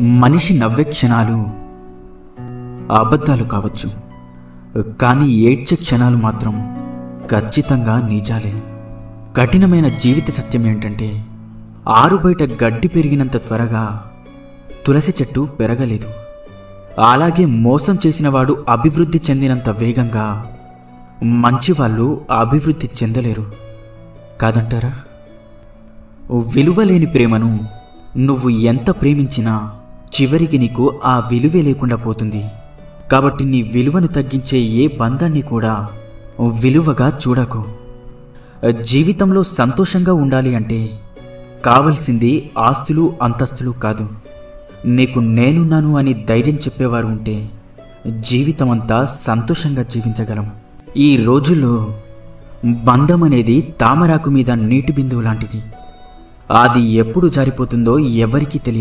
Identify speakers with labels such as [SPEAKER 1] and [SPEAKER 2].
[SPEAKER 1] మనిషి నవ్వే క్షణాలు అబద్ధాలు కావచ్చు. కానీ ఏడ్చే క్షణాలు మాత్రం ఖచ్చితంగా నిజాలే. కఠినమైన జీవిత సత్యం ఏంటంటే ఆరు బయట గడ్డి పెరిగినంత త్వరగా తులసి చెట్టు పెరగలేదు. అలాగే మోసం చేసినవాడు అభివృద్ధి చెందినంత వేగంగా మంచివాళ్ళు అభివృద్ధి చెందలేరు. కాదంటారా? విలువలేని ప్రేమను నువ్వు ఎంత ప్రేమించినా చివరికి నీకు ఆ విలువే లేకుండా పోతుంది. కాబట్టి నీ విలువను తగ్గించే ఏ బంధాన్ని కూడా విలువగా చూడకు. జీవితంలో సంతోషంగా ఉండాలి అంటే కావలసింది ఆస్తులు అంతస్తులు కాదు. నీకు నేనున్నాను అని ధైర్యం చెప్పేవారు ఉంటే జీవితం అంతా సంతోషంగా జీవించగలం. ఈ రోజుల్లో బంధం అనేది తామరాకు మీద నీటి బిందువు లాంటిది. అది ఎప్పుడు జారిపోతుందో ఎవరికీ తెలియదు.